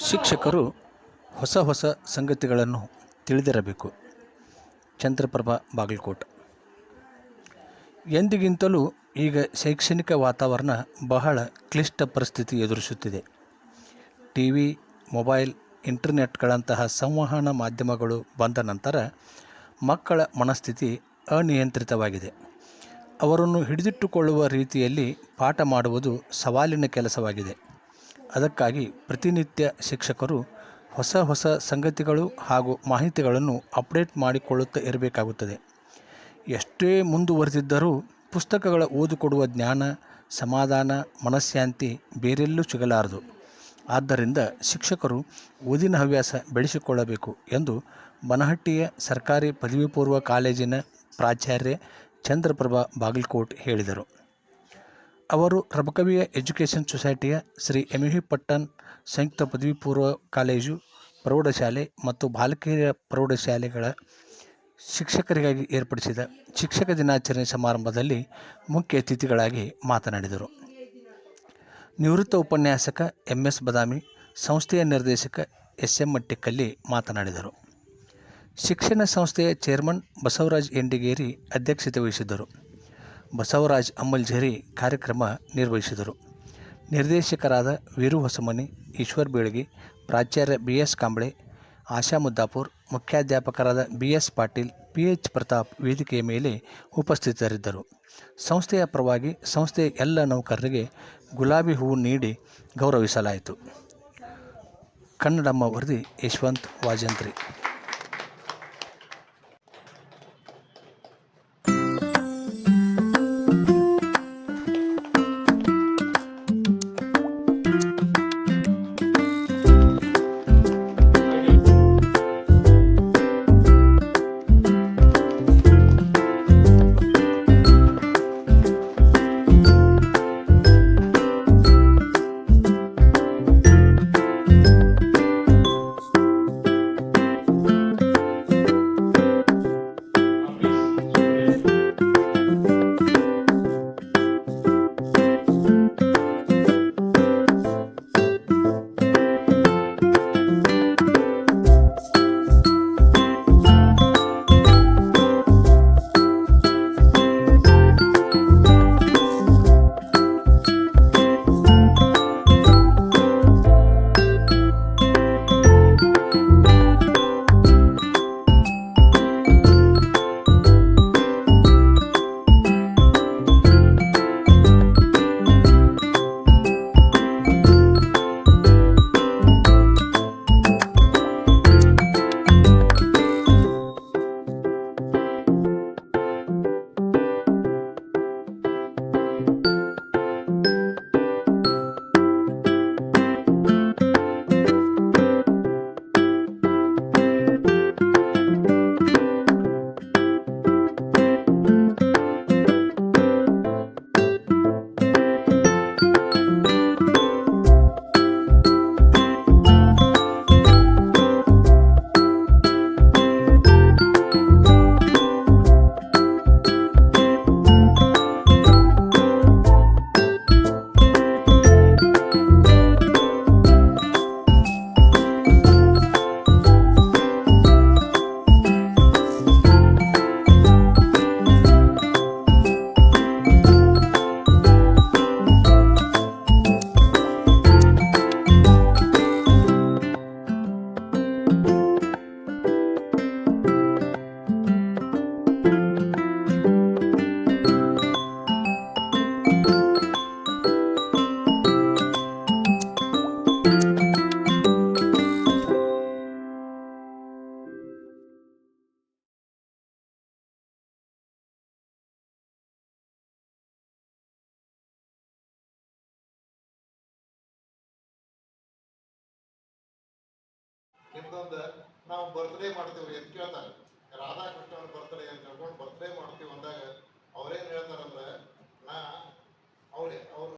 ಶಿಕ್ಷಕರು ಹೊಸ ಹೊಸ ಸಂಗತಿಗಳನ್ನು ತಿಳಿದಿರಬೇಕು. ಚಂದ್ರಪ್ರಭಾ, ಬಾಗಲಕೋಟ್. ಎಂದಿಗಿಂತಲೂ ಈಗ ಶೈಕ್ಷಣಿಕ ವಾತಾವರಣ ಬಹಳ ಕ್ಲಿಷ್ಟ ಪರಿಸ್ಥಿತಿ ಎದುರಿಸುತ್ತಿದೆ. ಟಿ ವಿ ಮೊಬೈಲ್, ಇಂಟರ್ನೆಟ್ಗಳಂತಹ ಸಂವಹನ ಮಾಧ್ಯಮಗಳು ಬಂದ ನಂತರ ಮಕ್ಕಳ ಮನಸ್ಥಿತಿ ಅನಿಯಂತ್ರಿತವಾಗಿದೆ. ಅವರನ್ನು ಹಿಡಿದಿಟ್ಟುಕೊಳ್ಳುವ ರೀತಿಯಲ್ಲಿ ಪಾಠ ಮಾಡುವುದು ಸವಾಲಿನ ಕೆಲಸವಾಗಿದೆ. ಅದಕ್ಕಾಗಿ ಪ್ರತಿನಿತ್ಯ ಶಿಕ್ಷಕರು ಹೊಸ ಹೊಸ ಸಂಗತಿಗಳು ಹಾಗೂ ಮಾಹಿತಿಗಳನ್ನು ಅಪ್ಡೇಟ್ ಮಾಡಿಕೊಳ್ಳುತ್ತಾ ಇರಬೇಕಾಗುತ್ತದೆ. ಎಷ್ಟೇ ಮುಂದುವರೆದಿದ್ದರೂ ಪುಸ್ತಕಗಳ ಓದಿಕೊಡುವ ಜ್ಞಾನ, ಸಮಾಧಾನ ಮನಃಶಾಂತಿ ಬೇರೆಲ್ಲೂ ಸಿಗಲಾರದು. ಆದ್ದರಿಂದ ಶಿಕ್ಷಕರು ಓದಿನ ಹವ್ಯಾಸ ಬೆಳೆಸಿಕೊಳ್ಳಬೇಕು ಎಂದು ಬನಹಟ್ಟಿಯ ಸರ್ಕಾರಿ ಪದವಿ ಪೂರ್ವ ಕಾಲೇಜಿನ ಪ್ರಾಚಾರ್ಯ ಚಂದ್ರಪ್ರಭಾ ಬಾಗಲಕೋಟ್ ಹೇಳಿದರು. ಅವರು ರಬಕವಿಯ ಎಜುಕೇಷನ್ ಸೊಸೈಟಿಯ ಶ್ರೀ ಎಂ ವಿ ಪಟ್ಟಣ್ ಸಂಯುಕ್ತ ಪದವಿ ಪೂರ್ವ ಕಾಲೇಜು, ಪ್ರೌಢಶಾಲೆ ಮತ್ತು ಬಾಲಕಿಯರ ಪ್ರೌಢಶಾಲೆಗಳ ಶಿಕ್ಷಕರಿಗಾಗಿ ಏರ್ಪಡಿಸಿದ ಶಿಕ್ಷಕ ದಿನಾಚರಣೆ ಸಮಾರಂಭದಲ್ಲಿ ಮುಖ್ಯ ಅತಿಥಿಗಳಾಗಿ ಮಾತನಾಡಿದರು. ನಿವೃತ್ತ ಉಪನ್ಯಾಸಕ ಎಂ ಎಸ್ ಬದಾಮಿ, ಸಂಸ್ಥೆಯ ನಿರ್ದೇಶಕ ಎಸ್ ಎಂ ಮಟ್ಟಿಕ್ಕಲ್ಲಿ ಮಾತನಾಡಿದರು. ಶಿಕ್ಷಣ ಸಂಸ್ಥೆಯ ಚೇರ್ಮನ್ ಬಸವರಾಜ್ ಎಂಡಿಗೇರಿ ಅಧ್ಯಕ್ಷತೆ ವಹಿಸಿದ್ದರು. ಬಸವರಾಜ್ ಅಮ್ಮಲ್ಝರಿ ಕಾರ್ಯಕ್ರಮ ನಿರ್ವಹಿಸಿದರು. ನಿರ್ದೇಶಕರಾದ ವೀರು ಹೊಸಮನಿ, ಈಶ್ವರ್ ಬೀಳಗಿ, ಪ್ರಾಚಾರ್ಯ B S Kamble, Asha Muddapur, ಮುಖ್ಯಾಧ್ಯಾಪಕರಾದ B S Patil P H Pratap ವೇದಿಕೆಯ ಮೇಲೆ ಉಪಸ್ಥಿತರಿದ್ದರು. ಸಂಸ್ಥೆಯ ಪರವಾಗಿ ಸಂಸ್ಥೆಯ ಎಲ್ಲ ನೌಕರರಿಗೆ ಗುಲಾಬಿ ಹೂವು ನೀಡಿ ಗೌರವಿಸಲಾಯಿತು. ಕನ್ನಡಮ್ಮ ವರದಿ ಯಶವಂತ್ ವಾಜಂತ್ರಿ. ನಿಮ್ದೊಂದು ನಾವು ಬರ್ತ್ಡೇ ಮಾಡ್ತೀವ್ರಿ ಅಂತ ಕೇಳ್ತಾರೆ. ರಾಧಾಕೃಷ್ಣನ ಬರ್ತ್ಡೇ ಅಂತ ಹೇಳ್ಕೊಂಡು ಬರ್ತ್ಡೇ ಮಾಡ್ತೀವಿ ಅಂದಾಗ ಅವ್ರೇನ್ ಹೇಳ್ತಾರಂದ್ರೆ, ನಾ ಅವ್ರೆ, ಅವ್ರು